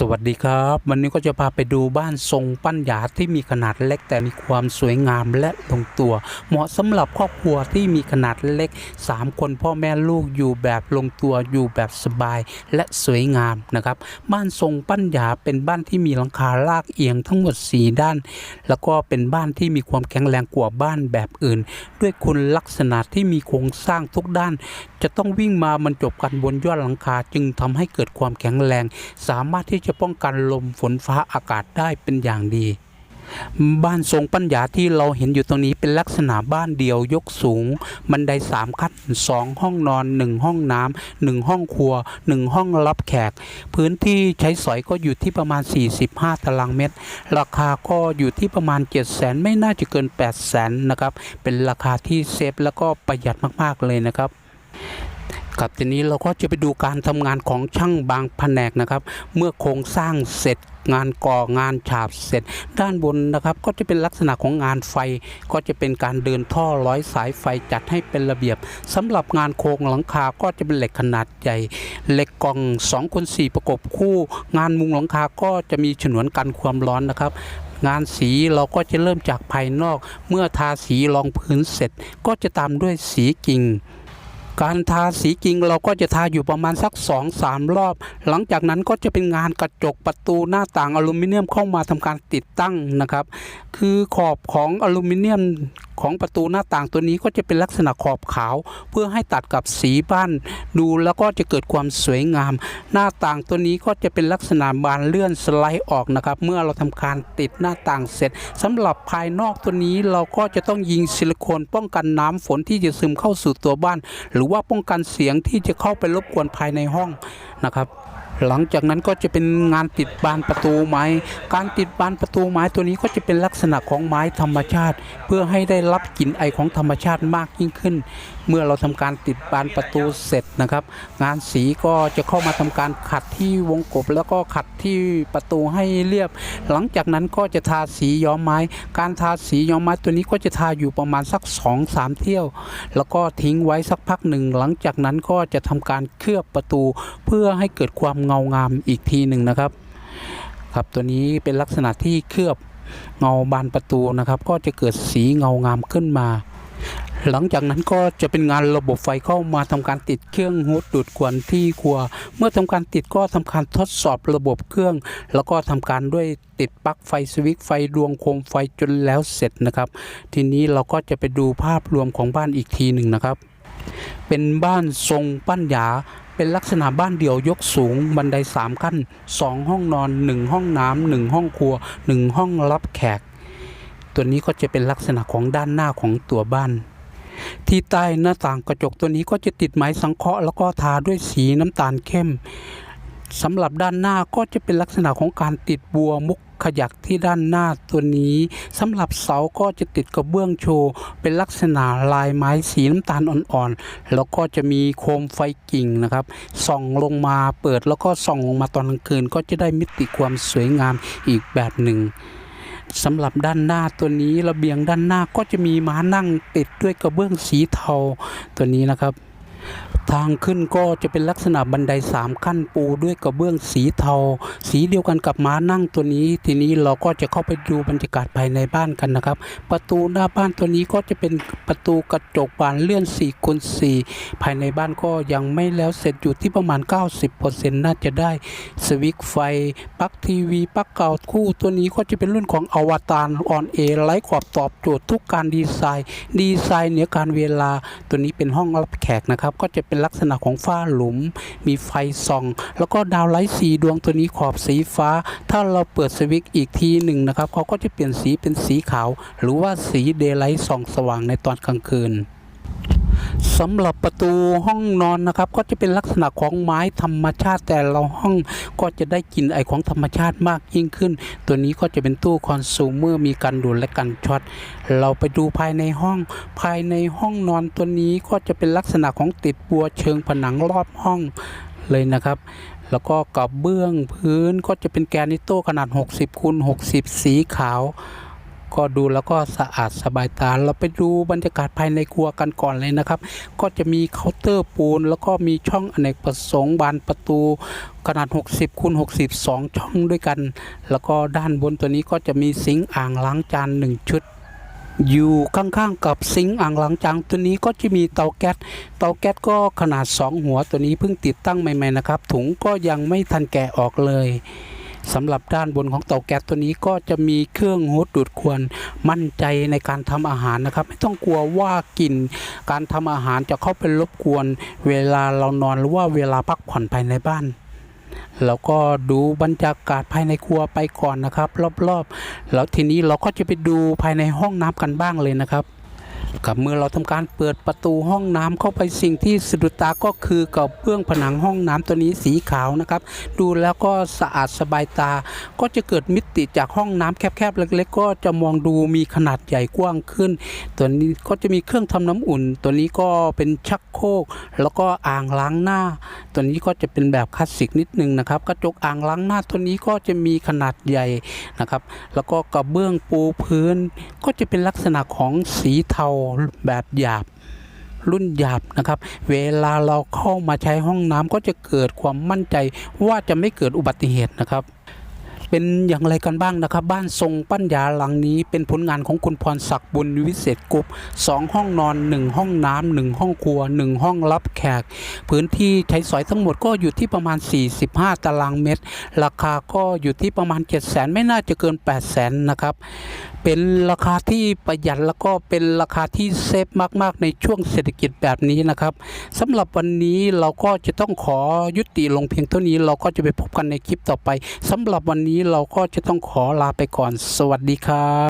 สวัสดีครับ วันนี้ก็จะพาไปดูบ้านทรงปั้นหยาที่มีขนาดเล็ก แต่มีความสวยงามและลงตัว เหมาะสำหรับครอบครัวที่มีขนาดเล็ก 3 คนพ่อแม่ลูกอยู่แบบลงตัวอยู่แบบสบายและสวยงามนะครับ บ้านทรงปั้นหยาเป็นบ้านที่มีหลังคาลากเอียงทั้งหมด 4 ด้าน แล้วก็เป็นบ้านที่มีความแข็งแรงกว่าบ้านแบบอื่น ด้วยคุณลักษณะที่มีโครงสร้างทุกด้าน จะต้องวิ่งมาบรรจบกันบนยอดหลังคาจึงทำให้เกิดความแข็งแรง สามารถที่จะป้องกันลมฝนฟ้าอากาศได้เป็นอย่างดี บ้านทรงปัญญาที่เราเห็นอยู่ตรงนี้เป็นลักษณะบ้านเดียวยกสูง บันไดสามขั้นสองห้องนอนหนึ่งห้องน้ำหนึ่งห้องครัวหนึ่งห้องรับแขก พื้นที่ใช้สอยก็อยู่ที่ประมาณ 45 ตารางเมตร ราคาก็อยู่ที่ประมาณ 7 0 0 0 0 0ไม่น่าจะเกิน 8 0 0 0 0 0นะครับเป็นราคาที่เซฟแล้วก็ประหยัดมากๆเลยนะครับ ครับทีนี้เราก็จะไปดูการทำงานของช่างบางแผนกนะครับ เมื่อโครงสร้างเสร็จงานก่องานฉาบเสร็จ ด้านบนนะครับก็จะเป็นลักษณะของงานไฟ ก็จะเป็นการเดินท่อร้อยสายไฟจัดให้เป็นระเบียบสำหรับงานโครงหลังคาก็จะเป็นเหล็กขนาดใหญ่เหล็กกล่อง2คูณ4ประกบคู่ งานมุงหลังคาก็จะมีฉนวนกันความร้อนนะครับงานสีเราก็จะเริ่มจากภายนอก เมื่อทาสีรองพื้นเสร็จ ก็จะตามด้วยสีกิ่ง การทาสีจริงเราก็จะทาอยู่ประมาณสัก2อสามรอบ หลังจากนั้นก็จะเป็นงานกระจกประตูหน้าต่างอลูมิเนียมเข้ามาทำการติดตั้งนะครับ คือขอบของอลูมิเนียมของประตูหน้าต่างตัวนี้ก็จะเป็นลักษณะขอบขาว เพื่อให้ตัดกับสีบ้านดูแล้วก็จะเกิดความสวยงาม หน้าต่างตัวนี้ก็จะเป็นลักษณะบานเลื่อนสไลด์ออกนะครับ เมื่อเราทำการติดหน้าต่างเสร็จสำหรับภายนอกตัวนี้เราก็จะต้องยิงซิลิโคนป้องกันน้ำฝนที่จะซึมเข้าสู่ตัวบ้านหรือว่าป้องกันเสียงที่จะเข้าไปรบกวนภายในห้องนะครับ หลังจากนั้นก็จะเป็นงานติดบานประตูไม้ การติดบานประตูไม้ตัวนี้ก็จะเป็นลักษณะของไม้ธรรมชาติ เพื่อให้ได้รับกลิ่นไอของธรรมชาติมากยิ่งขึ้น เมื่อเราทำการติดบานประตูเสร็จนะครับ งานสีก็จะเข้ามาทำการขัดที่วงกบ แล้วก็ขัดที่ประตูให้เรียบ หลังจากนั้นก็จะทาสีย้อมไม้ การทาสีย้อมไม้ตัวนี้ก็จะทาอยู่ประมาณสัก2อสามเที่ยว แล้วก็ทิ้งไว้สักพักหนึ่ง หลังจากนั้นก็จะทำการเคลือบประตู เพื่อให้เกิดความเงางามอีกทีหนึ่งนะครับ ครับตัวนี้เป็นลักษณะที่เคลือบเงาบานประตูนะครับ ก็จะเกิดสีเงางามขึ้นมา หลังจากนั้นก็จะเป็นงานระบบไฟเข้ามาทำการติดเครื่องฮูดดูดควันที่ครัว เมื่อทำการติดก็ทำการทดสอบระบบเครื่อง แล้วก็ทำการด้วยติดปลั๊กไฟสวิตช์ไฟดวงโคมไฟจนแล้วเสร็จนะครับ ทีนี้เราก็จะไปดูภาพรวมของบ้านอีกทีหนึ่งนะครับ เป็นบ้านทรงปั้นหยา เป็นลักษณะบ้านเดี่ยวยกสูงบันไดสามขั้นสองห้องนอนหนึ่งห้องน้ำหนึ่งห้องครัวหนึ่งห้องรับแขก ตัวนี้ก็จะเป็นลักษณะของด้านหน้าของตัวบ้าน ที่ใต้หน้าต่างกระจกตัวนี้ก็จะติดไม้สังเคราะห์แล้วก็ทาด้วยสีน้ำตาลเข้มสำหรับด้านหน้าก็จะเป็นลักษณะของการติดบัวมุก ขยักที่ด้านหน้าตัวนี้สำหรับเสาก็จะติดกระเบื้องโชว์ เป็นลักษณะลายไม้สีน้ำตาลอ่อนๆ แล้วก็จะมีโคมไฟกิ่งนะครับ ส่องลงมาเปิดแล้วก็ส่องลงมาตอนกลางคืน ก็จะได้มิติความสวยงามอีกแบบหนึ่งสำหรับด้านหน้าตัวนี้ระเบียงด้านหน้าก็จะมีม้านั่งติดด้วยกระเบื้องสีเทาตัวนี้นะครับ ทางขึ้นก็จะเป็นลักษณะบันไดสามขั้นปูด้วยกระเบื้องสีเทา สีเดียวกันกับม้านั่งตัวนี้ ทีนี้เราก็จะเข้าไปดูบรรยากาศภายในบ้านกันนะครับ ประตูหน้าบ้านตัวนี้ก็จะเป็นประตูกระจกบานเลื่อน4คูณ4ภายในบ้านก็ยังไม่แล้วเสร็จอยู่ที่ประมาณ 90%น่าจะได้สวิตช์ไฟปลั๊กทีวีปลั๊กเก่าคู่ตัวนี้ก็จะเป็นรุ่นของอวตารออนเอไร้ขอบตอบโจทย์ทุกการดีไซน์ ดีไซน์เหนือการเวลาตัวนี้เป็นห้องรับแขกนะครับก็จะเป็นลักษณะของฝ้าหลุม มีไฟส่อง แล้วก็ดาวไลท์สีดวงตัวนี้ขอบสีฟ้า ถ้าเราเปิดสวิตช์อีกทีหนึ่งนะครับเขาก็จะเปลี่ยนสีเป็นสีขาว หรือว่าสีเดย์ไลท์ส่องสว่างในตอนกลางคืน สำหรับประตูห้องนอนนะครับ ก็จะเป็นลักษณะของไม้ธรรมชาติ แต่ละห้องก็จะได้กลิ่นไอของธรรมชาติมากยิ่งขึ้น ตัวนี้ก็จะเป็นตู้คอนซูเมอร์มีกันดูดและกันช็อตเราไปดูภายในห้อง ภายในห้องนอนตัวนี้ก็จะเป็นลักษณะของติดบัวเชิงผนังรอบห้องเลยนะครับแล้วก็กับเบื้องพื้นก็จะเป็นแกรนิโต้ขนาด 60คูณ60 สีขาว ก็ดูแล้วก็สะอาดสบายตา เราไปดูบรรยากาศภายในครัวกันก่อนเลยนะครับ ก็จะมีเคาน์เตอร์ปูน แล้วก็มีช่องอเนกประสงค์บานประตูขนาด 60คูณ60 2ช่องด้วยกัน แล้วก็ด้านบนตัวนี้ก็จะมีซิงค์อ่างล้างจาน 1 ชุดอยู่ข้างๆกับซิงค์อ่างล้างจานตัวนี้ก็จะมีเตาแก๊ส เตาแก๊สก็ขนาด 2 หัวตัวนี้เพิ่งติดตั้งใหม่ๆนะครับ ถุงก็ยังไม่ทันแกะออกเลย สำหรับด้านบนของเตาแก๊สตัวนี้ก็จะมีเครื่องโฮดดูดควันมั่นใจในการทำอาหารนะครับ ไม่ต้องกลัวว่ากลิ่นการทำอาหารจะเข้าไปรบกวนเวลาเรานอนหรือว่าเวลาพักผ่อนภายในบ้านแล้วก็ดูบรรยากาศภายในครัวไปก่อนนะครับ รอบๆ แล้วทีนี้เราก็จะไปดูภายในห้องน้ำกันบ้างเลยนะครับ กับเมื่อเราทำการเปิดประตูห้องน้ำเข้าไปสิ่งที่สะดุดตาก็คือกับเบื้องผนังห้องน้ำตัวนี้สีขาวนะครับ ดูแล้วก็สะอาดสบายตา ก็จะเกิดมิติจากห้องน้ำแคบๆเล็ก ๆ ก็จะมองดูมีขนาดใหญ่กว้างขึ้น ตัวนี้ก็จะมีเครื่องทำน้ำอุ่น ตัวนี้ก็เป็นชักโครกแล้วก็อ่างล้างหน้า ตัวนี้ก็จะเป็นแบบคลาสสิกนิดนึงนะครับกระจกอ่างล้างหน้าตัวนี้ก็จะมีขนาดใหญ่นะครับ แล้วก็กระเบื้องปูพื้น ก็จะเป็นลักษณะของสีเทาแบบหยาบรุ่นหยาบนะครับ เวลาเราเข้ามาใช้ห้องน้ำก็จะเกิดความมั่นใจว่าจะไม่เกิดอุบัติเหตุนะครับ เป็นอย่างไรกันบ้างนะครับ บ้านทรงปัญญาหลังนี้ เป็นผลงานของคุณพรศักดิ์บุญวิเศษกุปสองห้องนอนหนึ่งห้องน้ำหนึ่งห้องครัวหนึ่งห้องรับแขก พื้นที่ใช้สอยทั้งหมดก็อยู่ที่ประมาณ 45 ตารางเมตร ราคาก็อยู่ที่ประมาณ 7 0 0 0 0 ไม่น่าจะเกิน8 0 0 0 0 นะครับ เป็นราคาที่ประหยัดแล้วก็เป็นราคาที่เซฟมาก ๆ ในช่วงเศรษฐกิจแบบนี้นะครับสำหรับวันนี้เราก็จะต้องขอยุติลงเพียงเท่านี้เราก็จะไปพบกันในคลิปต่อไปสำหรับวันนี้นี้เราก็จะต้องขอลาไปก่อน สวัสดีครับ